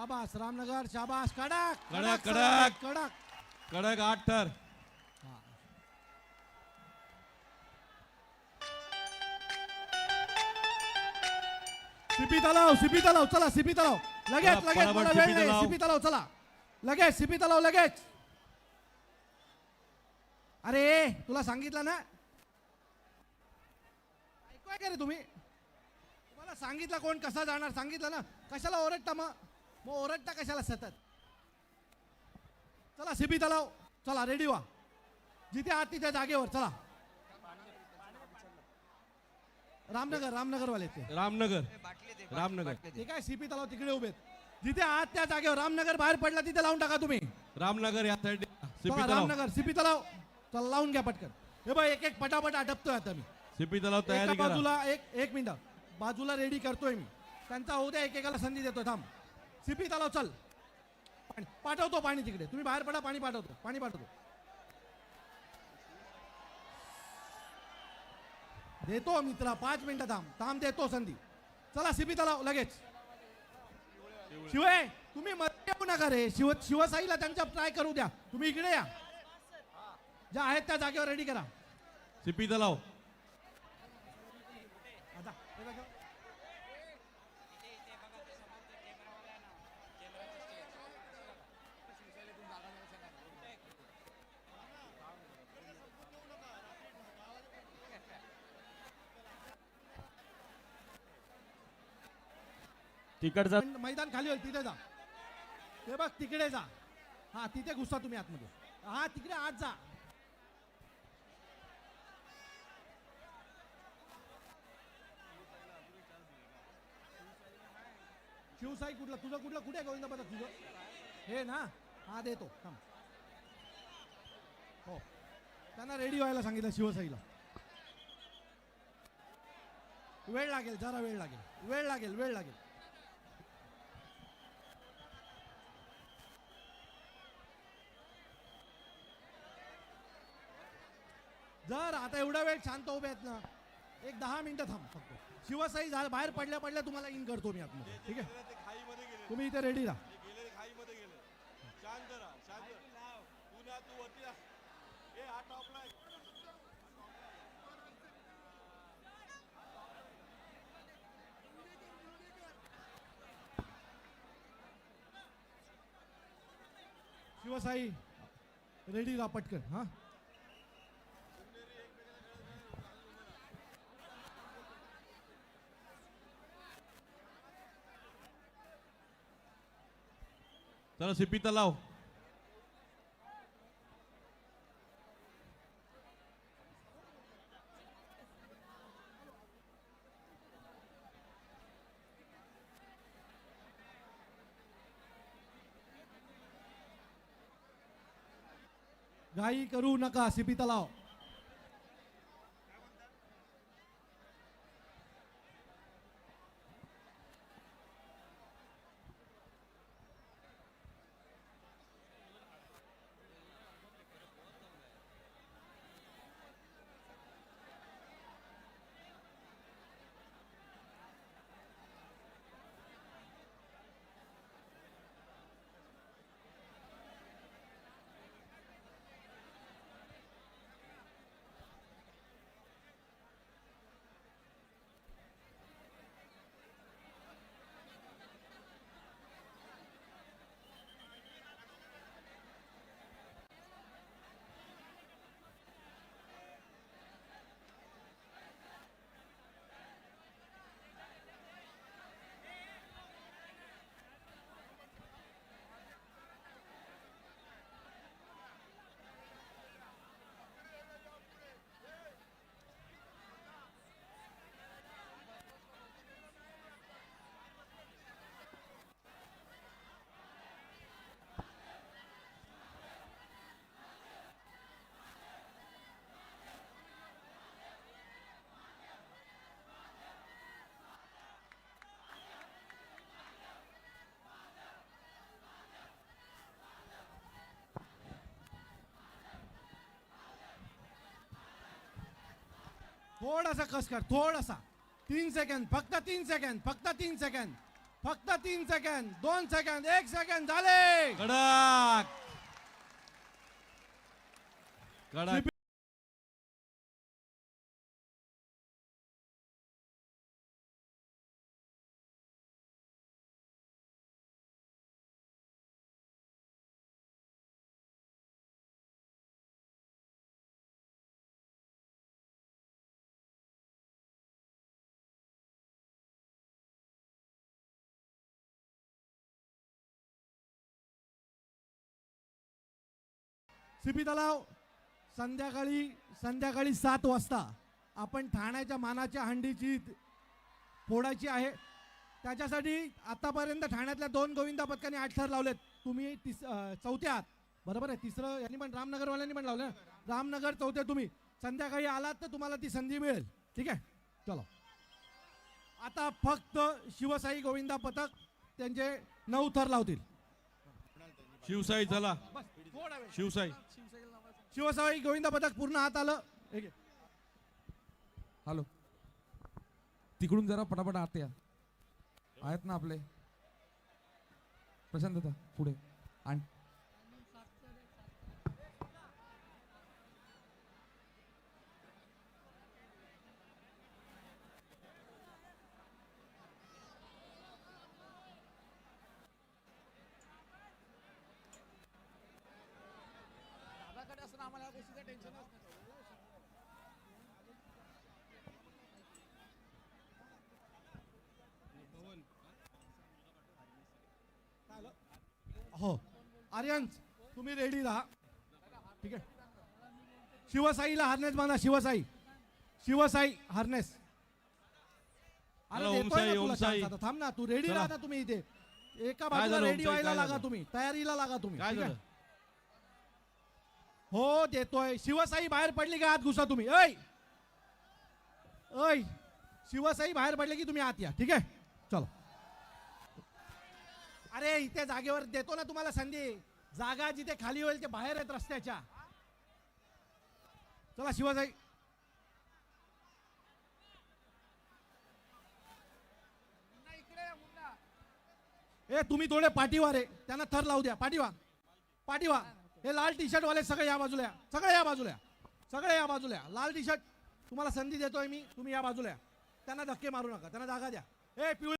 शाबास रामनगर शाबास कडक कडक, कडक. कडक. कडक. आठ ठर सिपी तलाव सिपी तलाव चला सिपी तलाव. लगेच लगेच पटापट मला सिपी वेळ नाही. तलाव. सिपी तलाव चला. लगेच सिपी तलाव लगेच. अरे तुला सांगितलं ना? ऐकूय का रे तुम्ही? तुम्हाला सांगितलं कोण कसा जाणार? सांगितलं ना? कशाला ओरडता मग? मग ओरडता कशाला सतत? चला सिपी तलाव. चला रेडी व्हा. जिथे आहात तिथे जागेवर चला. रामनगर रामनगरवाले ते. रामनगर. रामनगर. ते काय सीपी तलाव तिकडे उभे. जिथे आहात त्या जागेवर रामनगर बाहेर पडला तिथे लावून टाका तुम्ही. रामनगर या साईड सिपी चला, तलाव. रामनगर सीपी तलाव. चला लावून घ्या पटकन. हे बघ एक एक पटापट आटपतोय आता मी. सिपी तलाव एका तयारी करा. बाजूला एक एक मिनिट. बाजूला रेडी करतोय मी. त्यांचा होऊ द्या एकेकाला संधी देतो थांब. सीपी तलाव चल. पाणी पाठवतो पाणी तिकडे. तुम्ही बाहेर पडा पाणी पाठवतो पाणी पाठवतो. देतो मित्रा पाच मिनिटं थांब. थांब देतो संधी. चला सीपी तलाव लगेच. शिवाय तुम्ही मध्ये येऊ नका रे. शिव शिवसाईला त्यांच्या ट्राय करू द्या. तुम्ही इकडे या. ज्या आहेत त्या जागेवर रेडी करा. सिपी तलाव हो आता हे बघा. तिकडचा मैदान खाली होईल तिथे जा. ते बघ तिकडे जा. हा तिथे घुसा तुम्ही आतमध्ये. हा तिकडे आत जा. शिवसाई कुठला? तुझं कुठलं? कुठे गोविंद पदा तुझं? हे ना हा देतो. थांब. हो. त्यांना रेडी व्हायला सांगितलं शिवसाईला. वेळ लागेल जरा वेळ लागेल. वेळ लागेल वेळ लागेल. जर आता एवढा वेळ शांत उभे आहेत ना एक दहा मिनिटं थांब फक्त. शिवसाई झालं बाहेर पडल्या पडल्या तुम्हाला इन करतो मी आतमध्ये. ठीक आहे? तुम्ही इथे रेडी राहा. शिवसाई रेडी राहा पटकन हा? चला सिपी तलाव घाई करू नका सिपी तलाव थोडासा कस कर थोडासा. तीन सेकंद फक्त तीन सेकंद फक्त तीन सेकंद फक्त तीन सेकंद दोन सेकंद एक सेकंद झाले. कडक. कडक. सिपी तलाव संध्याकाळी संध्याकाळी सात वाजता आपण ठाण्याच्या मानाच्या हंडीची फोडायची आहे. त्याच्यासाठी आतापर्यंत ठाण्यातल्या दोन गोविंदा पथकांनी आठ थर लावलेत. तुम्ही तिस चौथ्या आहात. बरोबर आहे. तिसरं यांनी पण रामनगरवाल्यांनी पण लावलं रामनगर चौथे तुम्ही. संध्याकाळी आलात तर तुम्हाला ती संधी मिळेल. ठीक आहे? चलो. आता फक्त शिवसाई गोविंदा पथक त्यांचे नऊ थर लावतील. शिवसाई चला. शिवसाई. शिवसाई गोविंद पथक पूर्ण हात आलं. हे घे. हॅलो. तिकडून जरा पटापट आत या. आहेत ना आपले? प्रशांत दादा पुढे. आणि हो. आर्यन तुम्ही रेडी राहा. ठीक आहे. शिवसाईला हार्नेस बांधा शिवसाई. शिवसाई हार्नेस. थांब ना तू रेडी चला. राहा ना तुम्ही इथे. एका बाजूला रेडी व्हायला लागा? तुम्ही. तयारीला लागा तुम्ही. हो देतोय. शिवसाई बाहेर पडली का आत घुसा तुम्ही? ऐ! ऐ! शिवसाई बाहेर पडले की तुम्ही आत या. ठीक आहे? चलो. अरे इथे जागेवर देतो ना तुम्हाला संधी. जागा जिथे खाली होईल ते बाहेर आहेत रस्त्याच्या. चला शिवसाई. ए तुम्ही थोडे पाठीवर आहे त्यांना थर लावू द्या. पाठीवा. पाठीवा. हे लाल टी शर्ट वाले सगळे या बाजूला या. सगळे या बाजूला या. सगळे या बाजूला या. लाल टी शर्ट तुम्हाला संधी देतोय मी तुम्ही या बाजूला या. त्यांना धक्के मारू नका त्यांना जागा द्या ए पिवळे